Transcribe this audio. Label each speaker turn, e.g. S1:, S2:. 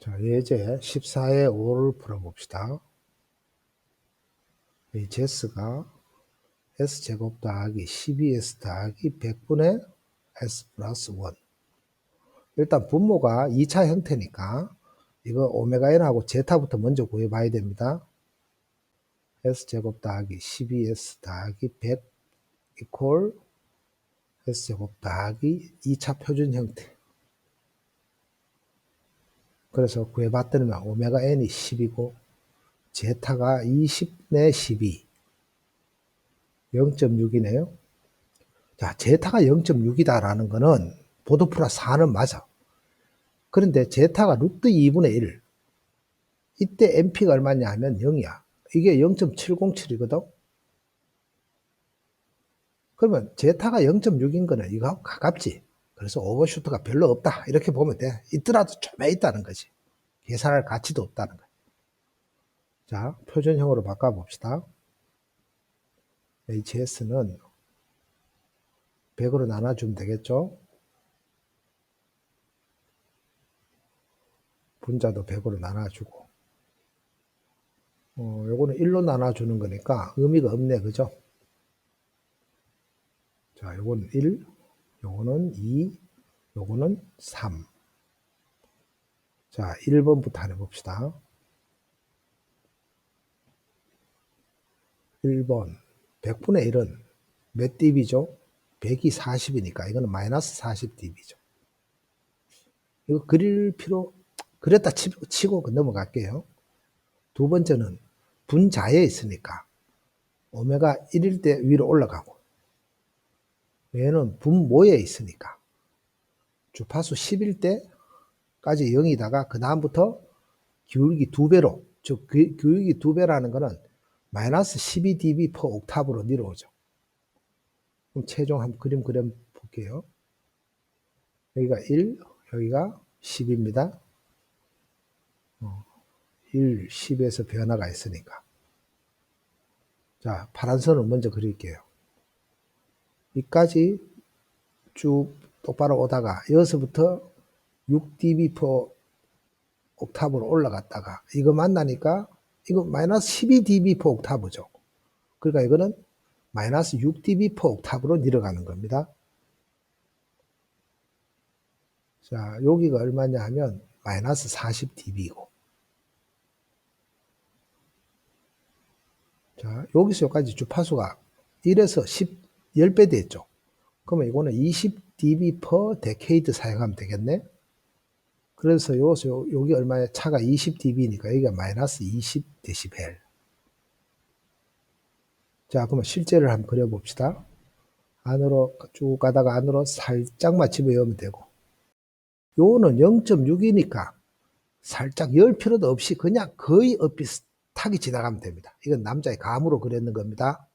S1: 자, 예제 14의 5를 풀어봅시다. 이 제스가 s제곱 더하기 12s 더하기 100분의 s 플러스 1. 일단 분모가 2차 형태니까 이거 오메가 n하고 제타부터 먼저 구해봐야 됩니다. s제곱 더하기 12s 더하기 100 이퀄 s제곱 더하기 2차 표준 형태. 그래서 구해봤더니 오메가 n이 10이고 제타가 20내 12 0.6이네요. 자, 제타가 0.6이다라는 거는 보도 플러스 4는 맞아. 그런데 제타가 루트 2분의 1 이때 MP가 얼마냐 하면 0이야. 이게 0.707이거든. 그러면 제타가 0.6인 거는 이거하고 가깝지. 그래서 오버슈트가 별로 없다. 이렇게 보면 돼. 있더라도 좀 있다는 거지. 계산할 가치도 없다는 거야. 자, 표준형으로 바꿔봅시다. HS는 100으로 나눠주면 되겠죠? 분자도 100으로 나눠주고. 어, 요거는 1로 나눠주는 거니까 의미가 없네. 그죠? 자, 요거는 1, 요거는 2, 요거는 3. 자, 1번부터 해봅시다. 1번 100분의 1은 몇 dB죠? 100이 40이니까 이거는 마이너스 40 dB죠. 이거 그릴 필요 치고, 치고 넘어갈게요. 두 번째는 분자에 있으니까 오메가 1일 때 위로 올라가고 얘는 분모에 있으니까 주파수 10일 때까지 0이다가 그 다음부터 기울기 두 배로 즉 기- 기울기 두 배라는 거는 마이너스 12dB per 옥탑으로 내려오죠. 그럼 최종 한번 그림 그려 볼게요. 여기가 1, 여기가 10입니다. 1, 10에서 변화가 있으니까. 자, 파란 선을 먼저 그릴게요. 이까지 쭉 똑바로 오다가 여기서부터 6dB per 옥탑으로 올라갔다가 이거 만나니까 이거 마이너스 12dB per 옥타브죠. 그러니까 이거는 마이너스 6dB per 옥타브로 내려가는 겁니다. 자, 여기가 얼마냐 하면 마이너스 40dB고. 자, 여기서 여기까지 주파수가 1에서 10, 10배 됐죠. 그러면 이거는 20dB per decade 사용하면 되겠네. 그래서 여기서 요- 여기 얼마야? 차가 20dB니까 여기가 마이너스 20dB. 자, 그러면 실제를 한번 그려봅시다. 안으로 쭉 가다가 안으로 살짝만 집어넣으면 되고. 요거는 0.6이니까 살짝 열 필요도 없이 그냥 거의 엇비슷하게 지나가면 됩니다. 이건 남자의 감으로 그렸는 겁니다.